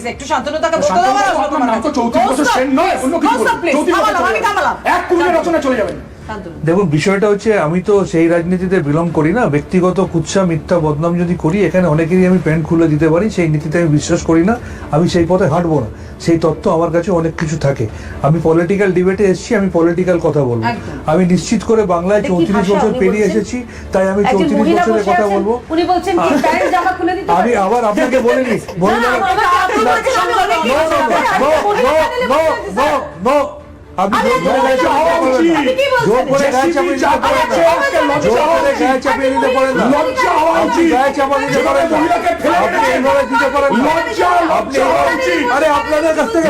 Please একটু শান্তনুদাকে বলতে দাও তো নাম তো চৌত্রিশ বছর সেন নয় অন্য কিছু বলুন। চৌত্রিশ বছর এক রচনা চলে যাবেন। দেখুন বিষয়টা হচ্ছে আমি তো সেই রাজনীতিতে বিলং করি না। ব্যক্তিগত কুৎসা মিথ্যা বদনাম যদি করি এখানে অনেকেরই আমি প্যান্ট খুলে দিতে পারি সেই নীতিতে আমি বিশ্বাস করি না আমি সেই পথে হাঁটবো না। সেই তত্ত্ব আমার কাছে অনেক কিছু থাকে। আমি পলিটিক্যাল ডিবেটে এসেছি আমি পলিটিক্যাল কথা বলব। আমি নিশ্চিত করে বাংলায় চৌত্রিশ বছর পেরিয়ে এসেছি তাই আমি চৌত্রিশ বছরের কথা বলব। উনি বলছেন কি প্যান্ট জামা খুলে দিতে আমি আবার আপনাকে বলিনি মহিলা আরে আপনাদের কাছ থেকে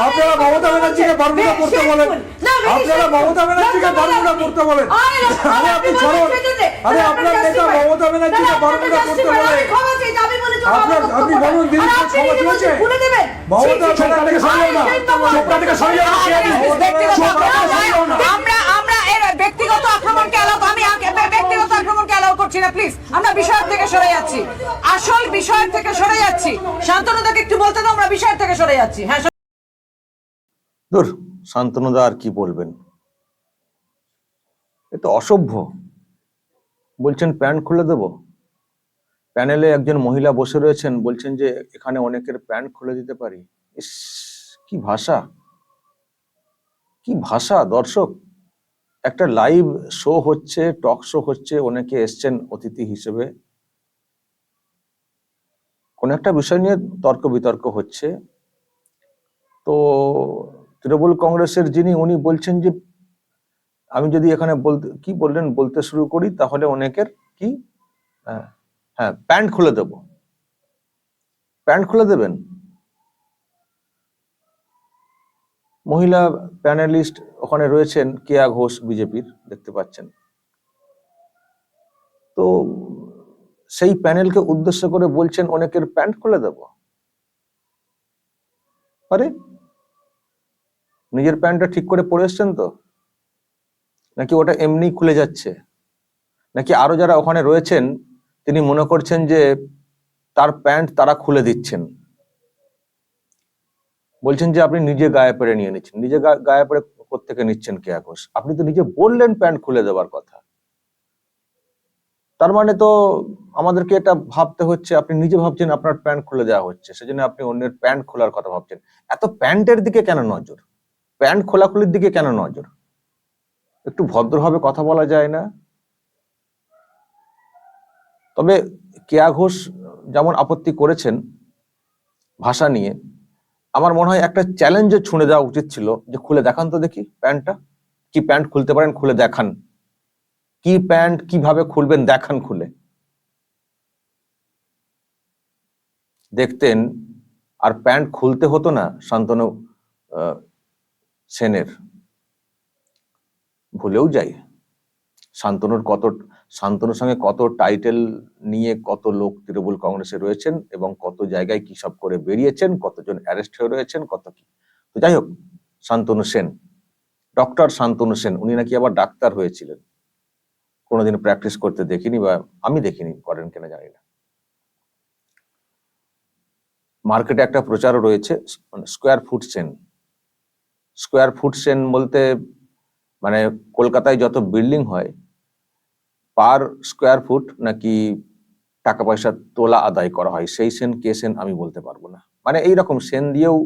আপনারা মমতা ব্যানার্জিকে বারমুদা করতে বলেন। আপনারা মমতা ব্যানার্জিকে বারমুদা করতে বলেন। আরে আপনি ছাড়ুন আরে আপনার নেতা মমতা ব্যানার্জিকে করতে বলেন আপনার আপনি বলুন দিদি ক্ষমা চেয়েছে মমতা থেকে সরিয়ে না চোখটা থেকে সরিয়ে না কে দিচ্ছে? চোখটা থেকে সরিয়ে না আমরা আমরা এর ব্যক্তিগত আক্রমণকে অ্যালাউ আমি ব্যক্তিগত আক্রমণকে অ্যালাউ করছি না প্লিজ আমরা বিষয় থেকে সরে যাচ্ছি। আসল বিষয় থেকে সরে যাচ্ছি। শান্তনুদাকে একটু বলতে দাও আমরা বিষয় থেকে সরে যাচ্ছি। হ্যাঁ দূর শান্তনুদা আর কি বলবেন? এ তো অসভ্য। বলছেন প্যান্ট খুলে দেব? প্যানেলে একজন মহিলা বসে রয়েছেন বলছেন যে এখানে অনেকের প্যান্ট খুলে দিতে পারি। ইস কি ভাষা। কি ভাষা দর্শক? একটা লাইভ শো হচ্ছে টক শো হচ্ছে অনেকে এসছেন অতিথি হিসেবে। কোন একটা বিষয় নিয়ে তর্ক বিতর্ক হচ্ছে। তো তৃণমূল কংগ্রেসের যিনি উনি বলছেন যে আমি যদি এখানে বলতে কি বললেন? বলতে শুরু করি তাহলে অনেকের কি? হ্যাঁ, হ্যাঁ প্যান্ট খুলে দেব। প্যান্ট খুলে দেবেন? মহিলা প্যানেলিস্ট ওখানে রয়েছেন কেয়া ঘোষ বিজেপির, দেখতে পাচ্ছেন। তো সেই প্যানেলকে উদ্দেশ্য করে বলছেন, অনেকের প্যান্ট খুলে দেব। আরে, নিজের প্যান্টটা ঠিক করে পরে এসছেন তো? নাকি ওটা এমনি খুলে যাচ্ছে? নাকি আরও যারা ওখানে রয়েছেন, তিনি মনে করছেন যে তার প্যান্ট তারা খুলে দিচ্ছেন? বলছেন যে আপনি নিজে গায়ে পরে নিয়ে নিচ্ছেন। নিজে গায়ে পরে কোথেকে নিচ্ছেন কে ঘোষ আপনি তো নিজে বললেন প্যান্ট খুলে দেওয়ার কথা। তার মানে তো আমাদেরকে এটা ভাবতে হচ্ছে, আপনি নিজে ভাবছেন আপনার প্যান্ট খুলে দেওয়া হচ্ছে, সেজন্য আপনি অন্যের প্যান্ট খোলার কথা ভাবছেন। এত প্যান্টের দিকে কেন নজর? প্যান্ট খোলাখুলির দিকে কেন নজর? একটু ভদ্রভাবে কথা বলা যায় না? তবে কেয়া ঘোষ যেমন আপত্তি করেছেন ভাষা নিয়ে আমার মনে হয় একটা চ্যালেঞ্জে ছুঁড়ে দেওয়া উচিত ছিল যে খুলে দেখান তো দেখি প্যান্টটা। কি প্যান্ট খুলতে পারেন? খুলে দেখান। কি প্যান্ট কীভাবে খুলবেন? দেখান খুলে। দেখতেন, আর প্যান্ট খুলতে হতো না, শান্তনু সেনের। ভুলেও যাই। শান্তনুর কত শান্তনুর সঙ্গে কত টাইটেল নিয়ে কত লোক তৃণমূল কংগ্রেসে রয়েছেন এবং কত জায়গায় কি সব করে বেরিয়েছেন, কতজন অ্যারেস্ট হয়ে রয়েছেন, কত কি? তো যাই হোক শান্তনু সেন ডক্টর শান্তনু সেন, উনি নাকি আবার ডাক্তার হয়েছিলেন। কোনোদিন প্র্যাকটিস করতে দেখিনি বা আমি দেখিনি, করেন কিনা জানি না। মার্কেটে একটা প্রচারও রয়েছে মানে square foot Sen. Square foot Sen বলতে মানে কলকাতায় যত বিল্ডিং হয় পার স্কোয়ার ফুট নাকি টাকা পয়সা তোলা আদায় করা হয়? সেই সেন, কে সেন আমি বলতে পারব না। মানে এইরকম সেন দিয়েও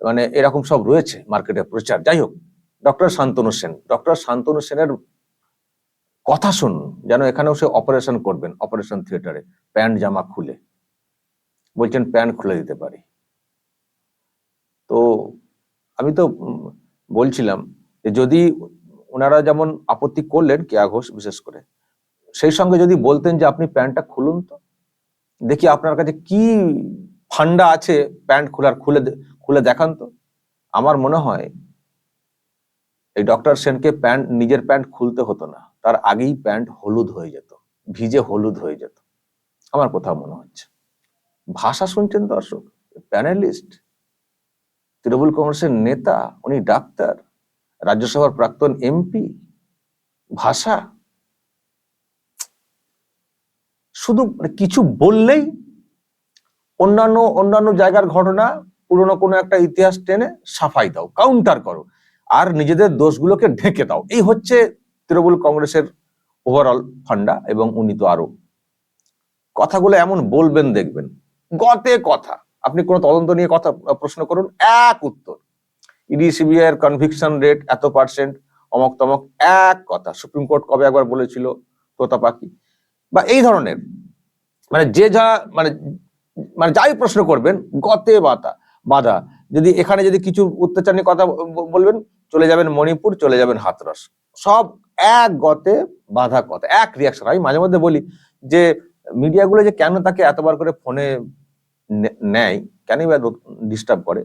মানে এরকম সব রয়েছে মার্কেটে প্রচার। যাই হোক, ডক্টর শান্তনু সেন, ডক্টর শান্তনু সেনের কথা শুনুন, যেন এখানেও সে অপারেশন করবেন, অপারেশন থিয়েটারে, প্যান্ট জামা খুলে। বলছেন, প্যান্ট খুলে দিতে পারি। তো আমি তো বলছিলাম যদি ওনারা যেমন আপত্তি করলেন কেয়া ঘোষ বিশেষ করে সেই সঙ্গে যদি বলতেন যে আপনি প্যান্টটা খুলুন তো। দেখি আপনার কাছে কি ফান্ডা আছে প্যান্ট খোলার, খুলে খুলে দেখান তো। আমার মনে হয় এই ডক্টর সেনকে প্যান্ট, নিজের প্যান্ট খুলতে হতো না। তার আগেই প্যান্ট হলুদ হয়ে যেত, ভিজে হলুদ হয়ে যেত। আমার কোথাও মনে হচ্ছে। ভাষা শুনছেন দর্শক? প্যানেলিস্ট? তৃণমূল কংগ্রেসের নেতা, উনি ডাক্তার, রাজ্যসভার প্রাক্তন এমপি। ভাষা শুধু মানে কিছু বললেই অন্যান্য অন্যান্য জায়গার ঘটনা পুরনো কোনো একটা ইতিহাস টেনে সাফাই দাও কাউন্টার করো আর নিজেদের দোষগুলোকে ঢেকে দাও। এই হচ্ছে তৃণমূল কংগ্রেসের ওভারঅল ফান্ডা এবং উনি তো আরও কথাগুলো এমন বলবেন, দেখবেন। গতে কথা। আপনি কোনো তদন্ত নিয়ে কথা, প্রশ্ন করুন, এক উত্তর। ইডি, সিবিআই এর কনভিকশন রেট এত পার্সেন্ট অমক তমক এক কথা। সুপ্রিম কোর্ট কবে একবার বলেছিল তোতা পাখি বা এই ধরনের। মানে যে যা মানে মানে যাই প্রশ্ন করবেন, গতে বাতা, বাধা। যদি এখানে যদি কিছু অত্যাচার নিয়ে কথা বলবেন, চলে যাবেন মণিপুর, চলে যাবেন হাতরস। সব এক গতে বাধা কথা, এক রিয়াকশন আমি মাঝে মধ্যে বলি যে মিডিয়াগুলো যে কেন তাকে এতবার করে ফোনে নেয়, কেনই বা ডিস্টার্ব করে,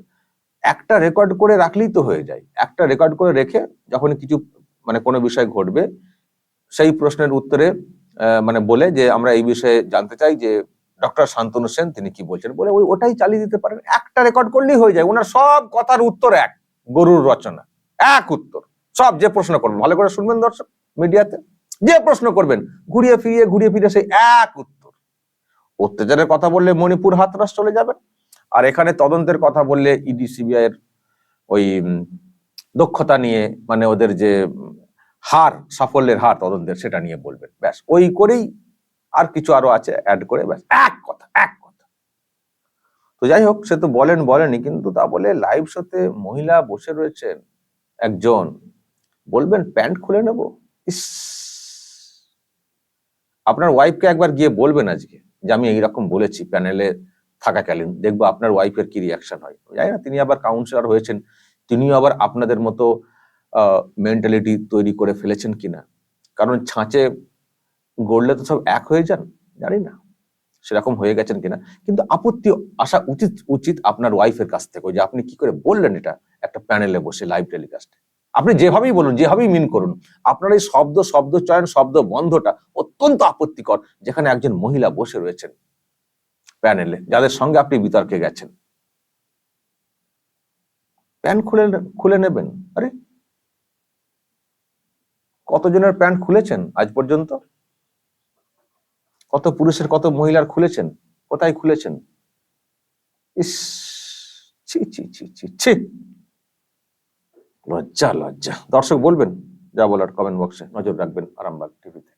একটা রেকর্ড করে রাখলেই তো হয়ে যায়। একটা রেকর্ড করে রেখে যখন কিছু মানে কোনো বিষয় ঘটবে, সেই প্রশ্নের উত্তরে মানে বলে যে আমরা এই বিষয়ে জানতে চাই যে ডক্টর শান্তনু সেন তিনি কি বলছেন বলে ওই ওটাই চালিয়ে দিতে পারেন। একটা রেকর্ড করলেই হয়ে যায়। ওনার সব কথার উত্তর এক, গরুর রচনা। এক উত্তর। সব যে প্রশ্ন করবেন, ভালো করে শুনবেন দর্শক মিডিয়াতে। যে প্রশ্ন করবেন, ঘুরিয়ে ফিরিয়ে ঘুরিয়ে ফিরিয়ে সেই এক উত্তর। অত্যাচারের কথা বললে মণিপুর হাতরাস চলে যাবেন আর এখানে তদন্তের কথা বললে ইডি সিবিআই এর ওই দক্ষতা নিয়ে মানে ওদের যে হার, সাফল্যের হার তদন্তের সেটা নিয়ে বলবেন। ব্যাস, ওই করেই আর কিছু আরও আছে অ্যাড করে, ব্যাস, এক কথা এক কথা। তো যাই হোক, সে তো বলেন বলেনি, কিন্তু তা বলে লাইভ শোতে মহিলা বসে রয়েছেন একজন। বলবেন, প্যান্ট খুলে নেব? ইস। আপনার ওয়াইফকে একবার গিয়ে বলবেন আজকে যে, আমি এইরকম বলেছি, প্যানেলে থাকাকালীন দেখব আপনার ওয়াইফের কি রিয়াকশন হয়। জানি না, তিনি আবার কাউন্সিলর হয়েছেন, তিনিও আবার আপনাদের মতো মেন্টালিটি তৈরি করে ফেলেছেন কিনা? কারণ ছাঁচে গড়লে তো সব এক হয়ে যান, জানি না। সেরকম হয়ে গেছেন কিনা? কিন্তু আপত্তি আসা উচিত উচিত আপনার ওয়াইফের কাছ থেকে যে আপনি কি করে বললেন এটা একটা প্যানেলে বসে লাইভ টেলিকাস্টে আপনি যেভাবেই বলুন, যেভাবেই মিন করুন, আপনার এই শব্দ শব্দ চয়ন, শব্দ বন্ধটা অত্যন্ত আপত্তিকর, যেখানে একজন মহিলা বসে রয়েছেন প্যানেলে যাদের সঙ্গে আপনি বিতর্কে গেছেন। প্যান খুলে খুলে নেবেন। আরে কতজনের প্যান্ট খুলেছেন আজ পর্যন্ত? কত পুরুষের, কত মহিলার খুলেছেন? কোথায় খুলেছেন? ইস, ছি ছি ছি ছি ছি। লজ্জা লজ্জা। দর্শক বলবেন যা বলার কমেন্ট বক্সে নজর রাখবেন আরামবাগ টিভিতে